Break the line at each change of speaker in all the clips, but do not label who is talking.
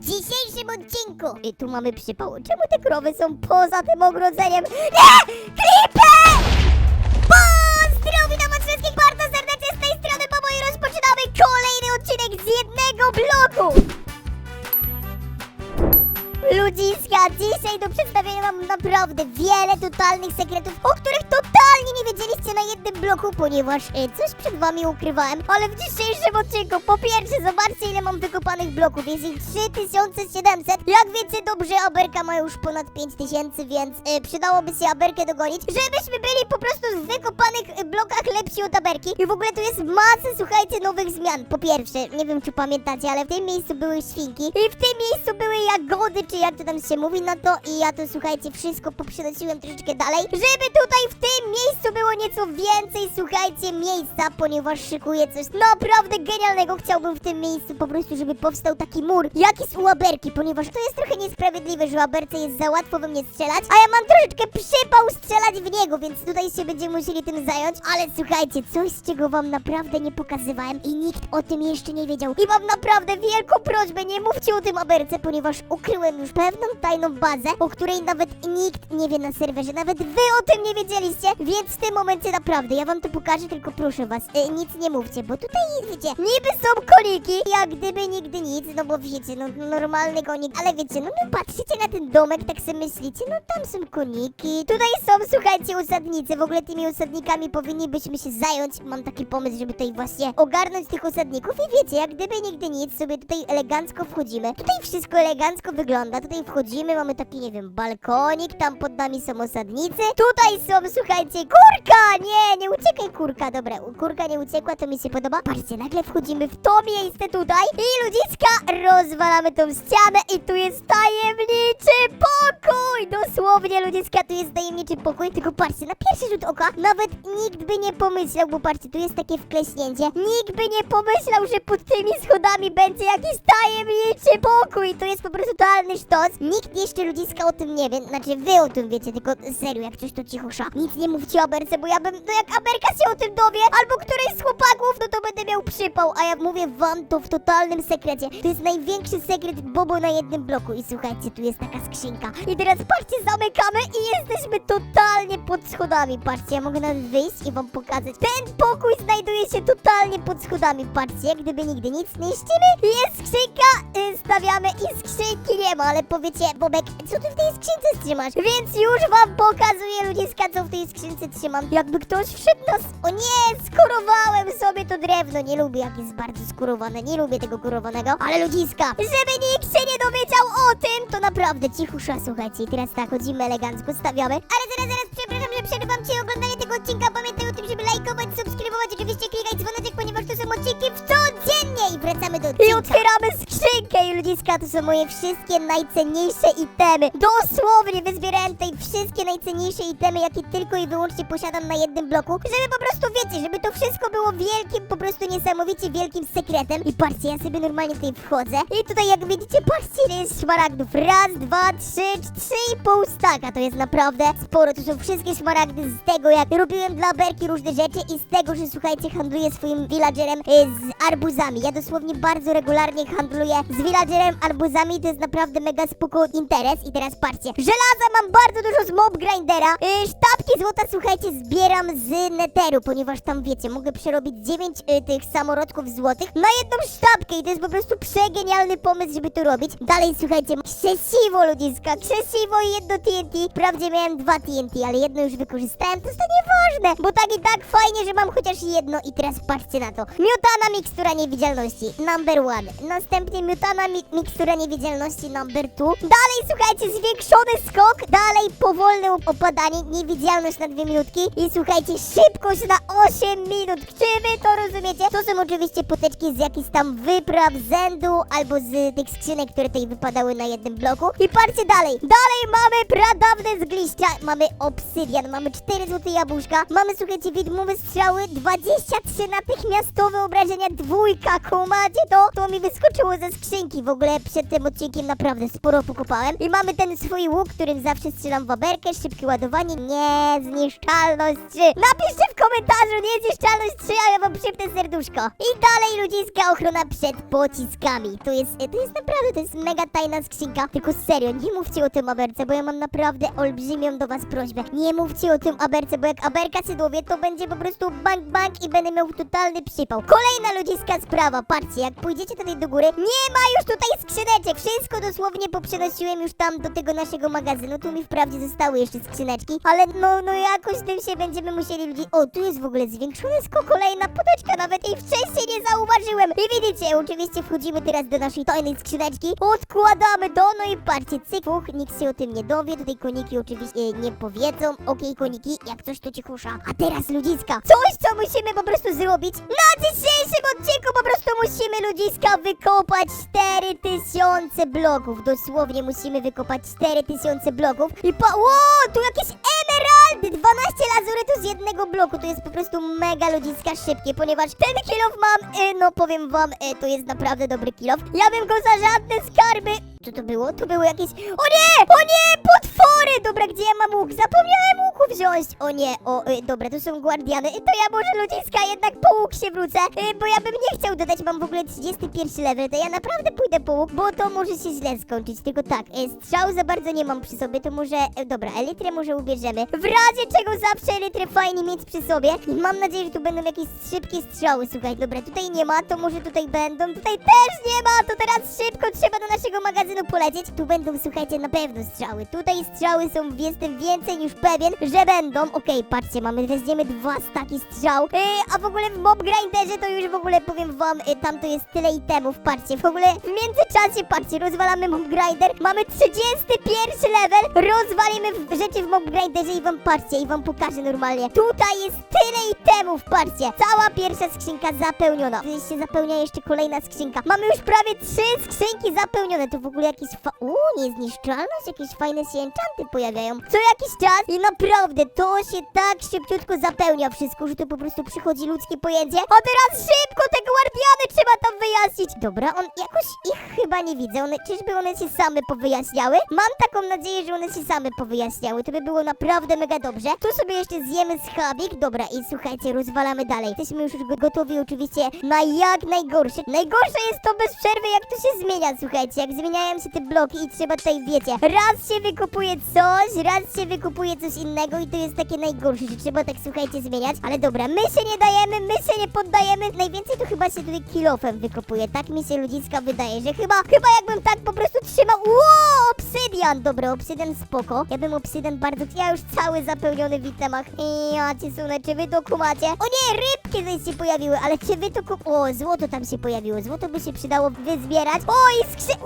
W dzisiejszym odcinku I tu mamy przypał Czemu te krowy są poza tym ogrodzeniem? Nie! Creeper! Pozdrowi na wszystkich bardzo serdecznie z tej strony Bobo i rozpoczynamy kolejny odcinek z jednego bloku Ludziska, dzisiaj do przedstawienia mam naprawdę wiele totalnych sekretów, o których totalnie nie wiedzieliście na jednym bloku, ponieważ e, coś przed wami ukrywałem, ale w dzisiejszym odcinku, po pierwsze, zobaczcie ile mam wykopanych bloków, jest ich 3700, jak wiecie dobrze, Aberka ma już ponad 5000, więc e, przydałoby się Aberkę dogonić, żebyśmy byli po prostu w wykopanych e, blokach lepsi od Aberki. I w ogóle tu jest masę, słuchajcie, nowych zmian, po pierwsze, nie wiem czy pamiętacie, ale w tym miejscu były świnki i w tym miejscu były jagody, czy jak to tam się mówi, no to i ja to słuchajcie, wszystko poprzenosiłem troszeczkę dalej, żeby tutaj w tym miejscu było nieco więcej, słuchajcie, miejsca, ponieważ szykuję coś naprawdę genialnego. Chciałbym w tym miejscu po prostu, żeby powstał taki mur, jak jest u ponieważ to jest trochę niesprawiedliwe, że u Aberce jest za łatwo we mnie strzelać, a ja mam troszeczkę przypał strzelać w niego, więc tutaj się będziemy musieli tym zająć, ale słuchajcie, coś z czego wam naprawdę nie pokazywałem i nikt o tym jeszcze nie wiedział. I mam naprawdę wielką prośbę, nie mówcie o tym Aberce, ponieważ ukryłem już pewną tajną bazę, o której nawet nikt nie wie na serwerze, nawet wy o tym nie wiedzieliście, więc w tym momencie naprawdę, ja wam to pokażę, tylko proszę was, e, nic nie mówcie, bo tutaj, wiecie, niby są koniki, jak gdyby nigdy nic, no bo wiecie, no normalny konik, ale wiecie, no, no patrzycie na ten domek, tak sobie myślicie, no tam są koniki, tutaj są, słuchajcie, usadnicy, w ogóle tymi usadnikami powinnibyśmy się zająć, mam taki pomysł, żeby tutaj właśnie ogarnąć tych usadników i wiecie, jak gdyby nigdy nic, sobie tutaj elegancko wchodzimy, tutaj wszystko elegancko wygląda, tutaj wchodzimy, mamy taki, nie wiem, balkonik, tam pod nami są osadnicy, tutaj są, słuchajcie, kurka, nie, nie uciekaj kurka, dobra, kurka nie uciekła, to mi się podoba, patrzcie, nagle wchodzimy w to miejsce tutaj i ludziska, rozwalamy tą ścianę i tu jest tajemniczy pokój, dosłownie ludziska, tu jest tajemniczy pokój, tylko patrzcie, na pierwszy rzut oka, nawet nikt by nie pomyślał, bo patrzcie, tu jest takie wkleśnięcie, nikt by nie pomyślał, że pod tymi schodami będzie jakiś tajemniczy pokój, to jest po prostu totalny sztos, nikt jeszcze ludziska o tym nie wie, znaczy wy o tym wiecie, tylko serio, jak coś to cichosza, nic nie mówcie o Aberce, bo ja bym, no jak Aberka się o tym dowie, albo któryś z chłopaków, no to będę miał przypał, a ja mówię wam to w totalnym sekrecie, to jest największy sekret Bobo na jednym bloku. I słuchajcie, tu jest taka skrzynka. I teraz patrzcie, zamykamy i jesteśmy totalnie pod schodami, patrzcie, ja mogę nawet wyjść i wam pokazać, ten pokój znajduje się totalnie pod schodami, patrzcie, gdyby nigdy nic niszczymy, jest skrzynka, y, stawiamy i skrzynki nie ma, ale powiecie, Bobek, co ty w tej skrzynce trzymasz? Więc już wam pokazuję, ludziska, co w tej skrzynce trzymam. Jakby ktoś wszedł nas... O nie, skurowałem sobie to drewno. Nie lubię, jak jest bardzo skurowane. Nie lubię tego kurowanego. Ale ludziska, żeby nikt się nie dowiedział o tym, to naprawdę cichusza, słuchajcie. Teraz tak, chodzimy elegancko, stawiamy. Ale zaraz, zaraz, przepraszam, że przerywam ci oglądanie tego odcinka. Pamiętaj lajkować, subskrybować, oczywiście klikać dzwoneczek, ponieważ to są odcinki w codziennie. I wracamy do odcinka. I otwieramy skrzynkę i ludziska, to są moje wszystkie najcenniejsze itemy. Dosłownie wyzbierałem tutaj wszystkie najcenniejsze itemy, jakie tylko i wyłącznie posiadam na jednym bloku, żeby po prostu wiecie, żeby to wszystko było wielkim, po prostu niesamowicie wielkim sekretem. I patrzcie, ja sobie normalnie tutaj wchodzę i tutaj jak widzicie, patrzcie ile jest szmaragdów. Raz, dwa, trzy, trzy i pół staka. To jest naprawdę sporo. To są wszystkie szmaragdy z tego, jak robiłem dla Berki różne rzeczy i z tego, że słuchajcie, handluję swoim villagerem y, z arbuzami. Ja dosłownie bardzo regularnie handluję z villagerem arbuzami to jest naprawdę mega spoko interes. I teraz patrzcie, żelaza mam bardzo dużo z mob grindera. Y, sztabki złota, słuchajcie, zbieram z neteru, ponieważ tam wiecie, mogę przerobić 9 y, tych samorodków złotych na jedną sztabkę i to jest po prostu przegenialny pomysł, żeby to robić. Dalej, słuchajcie, krzesiwo ludziska, krzesiwo i jedno TNT. Wprawdzie miałem dwa TNT, ale jedno już wykorzystałem, to jest to nieważne, bo tak i tak fajnie, że mam chociaż jedno i teraz patrzcie na to. Miotana mikstura niewidzialności, number one. Następnie miotana mi mikstura niewidzialności, number two. Dalej, słuchajcie, zwiększony skok, dalej powolne opadanie, niewidzialność na dwie minutki i słuchajcie, szybkość na 8 minut. Czy wy to rozumiecie? To są oczywiście poteczki z jakichś tam wypraw, zędu albo z tych skrzynek, które tutaj wypadały na jednym bloku. I patrzcie dalej. Dalej mamy pradawne zgliścia, mamy obsydian, mamy 4 złote jabłuszka, mamy słuchajcie, widmowe strzały, 23 natychmiastowe obrażenia, dwójka, kumacie to? To mi wyskoczyło ze skrzynki. W ogóle przed tym odcinkiem naprawdę sporo pokopałem. I mamy ten swój łuk, którym zawsze strzelam w aberkę, szybkie ładowanie, niezniszczalność 3. Napiszcie w komentarzu niezniszczalność 3, a ja wam przypnę serduszko. I dalej ludziska ochrona przed pociskami. To jest, to jest naprawdę, to jest mega tajna skrzynka. Tylko serio, nie mówcie o tym aberce, bo ja mam naprawdę olbrzymią do was prośbę. Nie mówcie o tym aberce, bo jak aberka się dowie, to będzie po prostu bank bank i będę miał totalny przypał. Kolejna ludziska sprawa, patrzcie, jak pójdziecie tutaj do góry, nie ma już tutaj skrzyneczek. Wszystko dosłownie poprzenosiłem już tam do tego naszego magazynu. Tu mi wprawdzie zostały jeszcze skrzyneczki, ale no, no jakoś tym się będziemy musieli ludzi... O, tu jest w ogóle zwiększone sko kolejna podeczka, nawet jej wcześniej nie zauważyłem. I widzicie, oczywiście wchodzimy teraz do naszej tajnej skrzyneczki, odkładamy to, no i patrzcie, cyk, fuch, nikt się o tym nie dowie, tutaj koniki oczywiście nie powiedzą. Okej, koniki, jak coś to cichusza. A teraz ludziska, coś co musimy po prostu zrobić na dzisiejszym odcinku, po prostu musimy ludziska wykopać 4000 bloków. Dosłownie musimy wykopać 4000 bloków. I pa... Ło, tu jakieś emeraldy! 12 lazurytu z jednego bloku. To jest po prostu mega ludziska szybkie, ponieważ ten kilof mam, y, no powiem wam, y, to jest naprawdę dobry kilof. Ja bym go za żadne skarby... Co to było? To było jakieś... O nie! O nie! Potwory! Dobra, gdzie ja mam łuk? Zapomniałem łuku wziąć. O nie, o, y, dobra, to są guardiany. Y, To ja może ludziska jednak po łuk się wrócę, y, bo ja bym nie chciał dodać, mam w ogóle 31 level, to ja naprawdę pójdę po łuk, bo to może się źle skończyć. Tylko tak, y, strzał za bardzo nie mam przy sobie, to może... y, Dobra, elitrę może ubierzemy. W razie czego zawsze elitrę fajnie mieć przy sobie. I mam nadzieję, że tu będą jakieś szybkie strzały, słuchaj. Dobra, tutaj nie ma, to może tutaj będą. Tutaj też nie ma, to teraz szybko trzeba do naszego magazynu polecieć. Tu będą, słuchajcie, na pewno strzały. Tutaj strzały są, jestem więcej niż pewien, że będą. Okej, patrzcie, mamy, weźmiemy dwa staki strzał. Yy, a w ogóle w mob grinderze to już w ogóle powiem wam, yy, tam to jest tyle itemów, patrzcie. W ogóle w międzyczasie, patrzcie, rozwalamy mob grinder. Mamy 31 level. Rozwalimy w- rzeczy w mob grinderze i wam patrzcie, i wam pokażę normalnie. Tutaj jest tyle itemów, patrzcie. Cała pierwsza skrzynka zapełniona. Się zapełnia jeszcze kolejna skrzynka. Mamy już prawie trzy skrzynki zapełnione. To w ogóle jakieś fa... Uuu, niezniszczalność, jakieś fajne się enchanty pojawiają. Co jakiś czas i naprawdę to się tak szybciutko zapełnia wszystko, że to po prostu przychodzi ludzkie pojęcie. A teraz szybko te guardiany trzeba tam wyjaśnić. Dobra, on jakoś ich chyba nie widzę. One, czyżby one się same powyjaśniały? Mam taką nadzieję, że one się same powyjaśniały. To by było naprawdę mega dobrze. Tu sobie jeszcze zjemy schabik. Dobra, i słuchajcie, rozwalamy dalej. Jesteśmy już go- gotowi oczywiście na jak najgorsze. Najgorsze jest to bez przerwy, jak to się zmienia, słuchajcie. Jak zmieniają się te bloki i trzeba tutaj, wiecie, raz się wykupuje coś, raz się wykupuje coś innego i to jest takie najgorsze, że trzeba tak, słuchajcie, zmieniać. Ale dobra, my się nie dajemy, my się nie poddajemy. Najwięcej to chyba się tutaj kilofem wykupuje. Tak mi się ludziska wydaje, że chyba, chyba jakbym tak po prostu trzymał. Ło, obsydian! Dobra, obsydian spoko. Ja bym obsydian bardzo... Ja już cały zapełniony w itemach. I ja cię sunę, czy wy to kumacie? O nie, rybki tutaj się pojawiły, ale czy wy to kum... O, złoto tam się pojawiło. Złoto by się przydało wyzbierać. O, i skrzyn...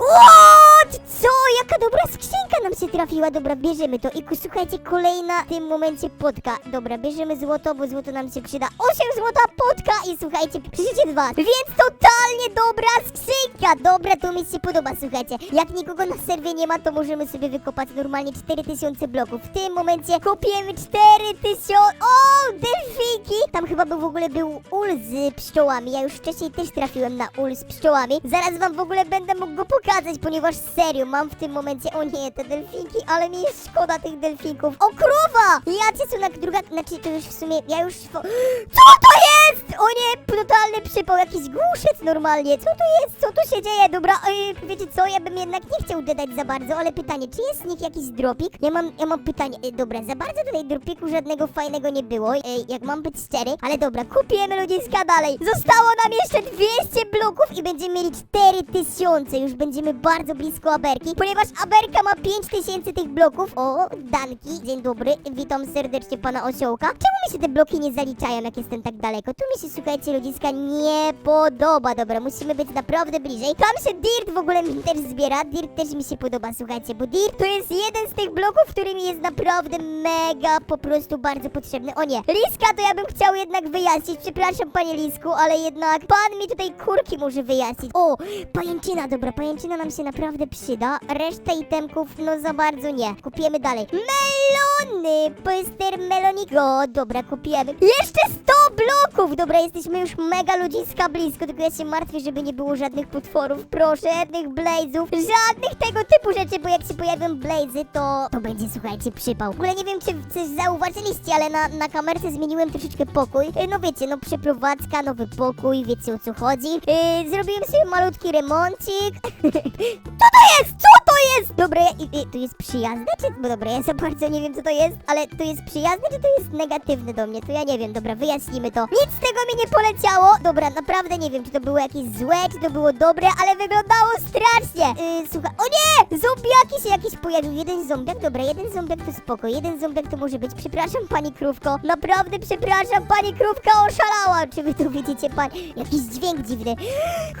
Co? Jaka dobra skrzynka nam się trafiła. Dobra, bierzemy to. I słuchajcie, kolejna w tym momencie potka. Dobra, bierzemy złoto, bo złoto nam się przyda. 8 złota potka i słuchajcie, piszecie dwa. Więc totalnie dobra skrzynka. Dobra, to mi się podoba, słuchajcie. Jak nikogo na serwie nie ma, to możemy sobie wykopać normalnie 4000 bloków. W tym momencie kopiemy 4000... O, delfinki! Tam chyba był w ogóle był ul z pszczołami. Ja już wcześniej też trafiłem na ul z pszczołami. Zaraz wam w ogóle będę mógł go pokazać, ponieważ serio, mam w tym momencie... O nie, te delfinki, ale mi jest szkoda tych delfinków. O, krowa! Ja cię na druga... Znaczy, to już w sumie... Ja już... Co to jest? O nie, totalny przypał, jakiś głuszec normalnie. Co to jest? Co tu się dzieje? Dobra, ej, wiecie co? Ja bym jednak nie chciał dodać za bardzo, ale pytanie, czy jest z nich jakiś dropik? Ja mam, ja mam pytanie. Dobra, za bardzo tutaj dropiku żadnego fajnego nie było, jak mam być szczery. Ale dobra, kupujemy ludziska dalej. Zostało nam jeszcze 200 bloków i będziemy mieli 4000. Już będziemy bardzo blisko Aberki, ponieważ Aberka ma 5000 tych bloków. O, Danki, dzień dobry, witam serdecznie pana osiołka. Czemu mi się te bloki nie zaliczają, jak jestem tak daleko? Tu mi się, słuchajcie, ludziska, nie podoba. Dobra, musimy być naprawdę bliżej. Tam się dirt w ogóle mi też zbiera. Dirt też mi się podoba, słuchajcie, bo dirt to jest jeden z tych bloków, który mi jest naprawdę mega po prostu bardzo potrzebny. O nie, Liska to ja bym chciał jednak wyjaśnić. Przepraszam, panie Lisku, ale jednak pan mi tutaj kurki może wyjaśnić. O, pajęczyna, dobra, pajęczyna nam się naprawdę przyda. Reszta itemków, no za bardzo nie. Kupujemy dalej. Melony, poster melonigo. Dobra, kupujemy. Jeszcze 100 bloków! Dobra, jesteśmy już mega ludziska blisko, tylko ja się martwię, żeby nie było żadnych potworów, proszę, żadnych blazów, żadnych tego typu rzeczy, bo jak się pojawią blazy, to to będzie, słuchajcie, przypał. W ogóle nie wiem, czy coś zauważyliście, ale na, na kamerce zmieniłem troszeczkę pokój. E, No wiecie, no przeprowadzka, nowy pokój, wiecie o co chodzi. E, zrobiłem sobie malutki remoncik. Co to jest? Co to jest? Dobra, i, i, to jest przyjazne, czy... Bo dobra, ja za bardzo nie wiem, co to jest, ale to jest przyjazne, czy to jest negatywne do mnie? To ja nie wiem, dobra, wyjaśnimy to. Nic z tego mi nie poleciało. Dobra, naprawdę nie wiem, czy to było jakieś złe, czy to było dobre, ale wyglądało strasznie. Yy, słuchaj, o nie! Zombiaki się jakieś pojawił. Jeden zombiak, dobra, jeden zombiak to spoko, jeden zombiak to może być. Przepraszam, pani krówko, naprawdę przepraszam, pani krówka oszalała. Czy wy to widzicie, pan? Jakiś dźwięk dziwny.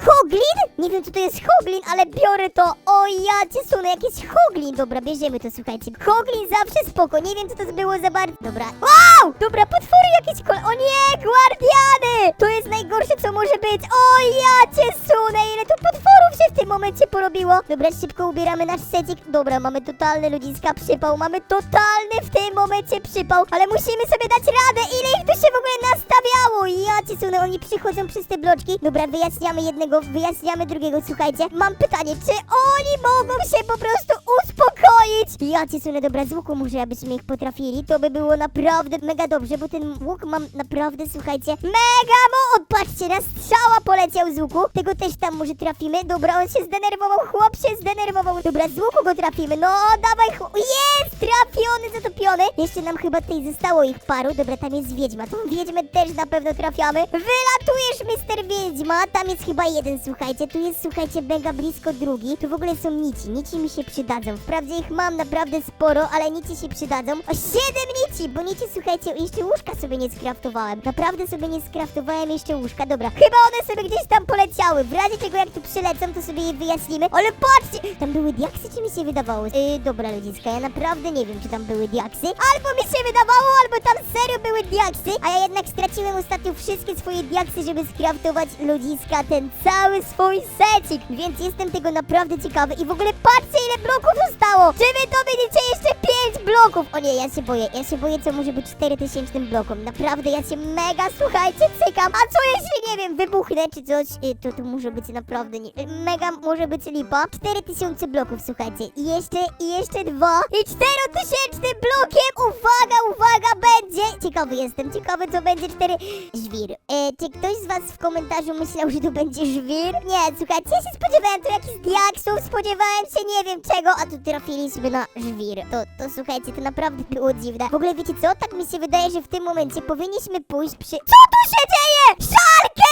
Hoglin? Nie wiem, co to jest Hoglin, ale biorę to. O, ja cię sunę, jakiś Hoglin. Dobra, bierzemy to, słuchajcie. Hoglin zawsze spoko, nie wiem, co to było za bardzo. Dobra, wow! Dobra, potwory jakieś kol... O nie, guardiany! To jest najgorsze, co może być. O, ja cię sunę, ile tu potworów w tym momencie porobiło. Dobra, szybko ubieramy nasz secik. Dobra, mamy totalny ludziska przypał. Mamy totalny w tym momencie przypał, ale musimy sobie dać radę. Ile ich tu się w ogóle nastawiało? Ja cię sunę, oni przychodzą przez te bloczki. Dobra, wyjaśniamy jednego, wyjaśniamy drugiego. Słuchajcie, mam pytanie, czy oni mogą się po prostu uspokoić? Ja cię sunę, dobra, z łuku może abyśmy ich potrafili. To by było naprawdę mega dobrze, bo ten łuk mam naprawdę, słuchajcie, mega mo... Patrzcie, na strzała poleciał z łuku. Tego też tam może trafimy. Dobra, on się zdenerwował, chłop się zdenerwował. Dobra, z łuku go trafimy. No, dawaj, chłop. Jest, trafiony, zatopiony. Jeszcze nam chyba tutaj zostało ich paru. Dobra, tam jest wiedźma. Tą wiedźmę też na pewno trafiamy. Wylatujesz, mister wiedźma. Tam jest chyba jeden, słuchajcie. Tu jest, słuchajcie, mega blisko drugi. Tu w ogóle są nici. Nici mi się przydadzą. Wprawdzie ich mam naprawdę sporo, ale nici się przydadzą. O, siedem nici, bo nici, słuchajcie, jeszcze łóżka sobie nie skraftowałem. Naprawdę sobie nie skraftowałem jeszcze łóżka. Dobra, chyba one sobie gdzieś tam poleciały. W razie czego jak tu przylecą, to sobie je wyjaśnimy. Ale patrzcie! Tam były diaksy, czy mi się wydawało? Yy, dobra, ludziska, ja naprawdę nie wiem, czy tam były diaksy. Albo mi się wydawało, albo tam serio były diaksy. A ja jednak straciłem ostatnio wszystkie swoje diaksy, żeby skraftować ludziska ten cały swój secik. Więc jestem tego naprawdę ciekawy. I w ogóle patrzcie, ile bloków zostało! Czy wy to widzicie jeszcze 5 bloków? O nie, ja się boję. Ja się boję, co może być 4000 blokom. Naprawdę, ja się mega, słuchajcie, cykam. A co jeśli, nie wiem, wybuchnę czy coś? Y, to, to może być naprawdę nie... y, Mega może być lipa. 4000 bloków, słuchajcie. I jeszcze, i jeszcze dwa. I 4000 blokiem! Uwaga, uwaga, będzie! Ciekawy jestem, ciekawy co będzie 4... Żwir. E, czy ktoś z was w komentarzu myślał, że to będzie żwir? Nie, słuchajcie, ja się spodziewałem tu jakichś diaksów, spodziewałem się nie wiem czego, a tu trafiliśmy na żwir. To, to słuchajcie, to naprawdę było dziwne. W ogóle wiecie co? Tak mi się wydaje, że w tym momencie powinniśmy pójść przy... Co tu się dzieje? Szalker!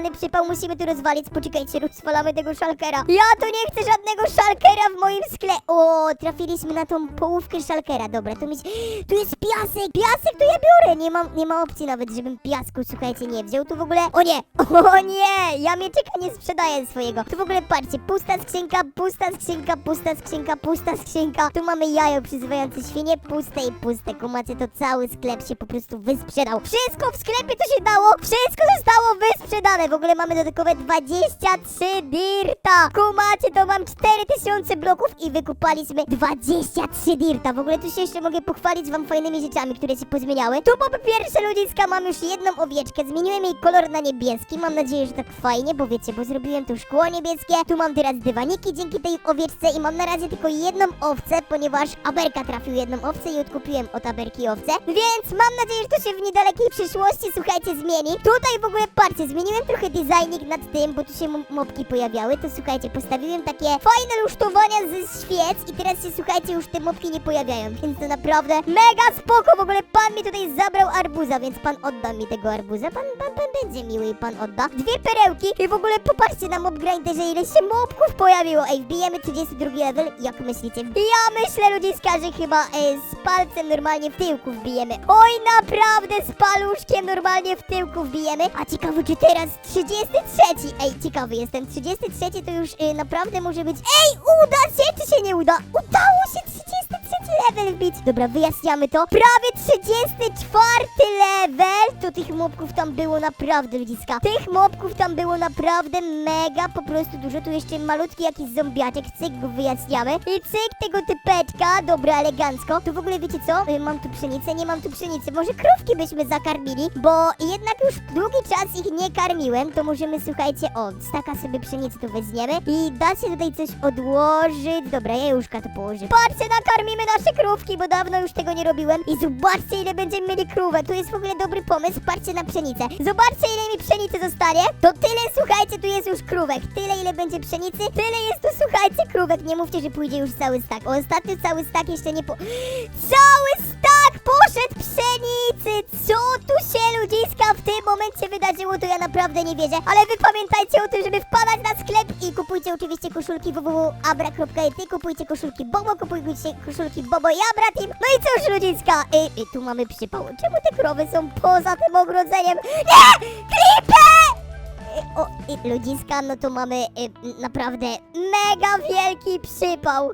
Totalny przypał, musimy tu rozwalić. Poczekajcie, rozwalamy tego szalkera. Ja tu nie chcę żadnego szalkera w moim skle... O, trafiliśmy na tą połówkę szalkera. Dobra, tu mi. Tu jest piasek! Piasek to ja biorę! Nie mam, nie ma opcji nawet, żebym piasku, słuchajcie, nie wziął. Tu w ogóle... O nie! O nie! Ja mieczyka nie sprzedaję swojego. Tu w ogóle patrzcie, pusta skrzynka, pusta skrzynka, pusta skrzynka, pusta skrzynka. Tu mamy jajo przyzywające świnie, puste i puste. Kumacie, to cały sklep się po prostu wysprzedał. Wszystko w sklepie, co się dało, wszystko zostało wysprzedane. W ogóle mamy dodatkowe 23 dirta. Kumacie, to mam 4000 bloków i wykupaliśmy 23 dirta. W ogóle tu się jeszcze mogę pochwalić wam fajnymi rzeczami, które się pozmieniały. Tu po pierwsze ludziska mam już jedną owieczkę, zmieniłem jej kolor na niebieski. Mam nadzieję, że tak fajnie, bo wiecie, bo zrobiłem tu szkło niebieskie. Tu mam teraz dywaniki dzięki tej owieczce i mam na razie tylko jedną owcę, ponieważ Aberka trafił jedną owcę i odkupiłem od Aberki owcę. Więc mam nadzieję, że to się w niedalekiej przyszłości, słuchajcie, zmieni. Tutaj w ogóle patrzcie, zmieniłem trochę designik nad tym, bo tu się mopki pojawiały. To słuchajcie, postawiłem takie fajne lusztowania ze świec i teraz się słuchajcie, już te mopki nie pojawiają, więc to naprawdę mega spoko. W ogóle pan mi tutaj zabrał arbuza, więc pan odda mi tego arbuza. Pan, pan, pan będzie miły i pan odda. Dwie perełki i w ogóle popatrzcie na mob grinderze, ile się mopków pojawiło. Ej, wbijemy 32 level, jak myślicie? Ja myślę, ludziska, że chyba e, z palcem normalnie w tyłku wbijemy. Oj, naprawdę z paluszkiem normalnie w tyłku wbijemy. A ciekawy, czy teraz 33? Ej, ciekawy jestem. 33 to już e, naprawdę może być... Ej, uda się, czy się nie uda? Udało się 33 level wbić. Dobra, wyjaśniamy to. Prawie 34 level. To tych mobków tam było naprawdę, ludziska. Tych mobków tam było naprawdę mega, po prostu dużo. Tu jeszcze malutki jakiś zombiaczek. Cyk, go wyjaśniamy. I cyk tego typeczka. Dobra, elegancko. Tu w ogóle wiecie co? Y, Mam tu pszenicę, nie mam tu pszenicy. Może krówki byśmy zakarmili, bo jednak już długi czas ich nie karmiłem. To możemy, słuchajcie, o, staka sobie pszenicy tu weźmiemy i da się tutaj coś odłożyć. Dobra, jajuszka to położę. Patrzcie, nakarmimy nasze krówki, bo dawno już tego nie robiłem. I zobaczcie, ile będziemy mieli krówek. To jest w ogóle dobry pomysł. Patrzcie na pszenicę. Zobaczcie, ile mi pszenicy zostanie. To tyle, słuchajcie, tu jest już krówek. Tyle, ile będzie pszenicy, tyle jest tu, słuchajcie, krówek. Nie mówcie, że pójdzie już cały stak. O, ostatnio cały stak jeszcze nie po... Cały stak poszedł pszenicy! Co tu się ludziska w tym momencie wydarzyło, to ja naprawdę nie wierzę. Ale wy pamiętajcie o tym, żeby wpadać na sklep i kupujcie oczywiście koszulki www.abra.it, kupujcie koszulki Bobo, kupujcie koszulki Bobo i Abra Team. No i cóż ludziska, i, i tu mamy przypał. Czemu te krowy są poza tym ogrodzeniem? Nie! Creeper! O, ludziska, no to mamy y, naprawdę mega wielki przypał.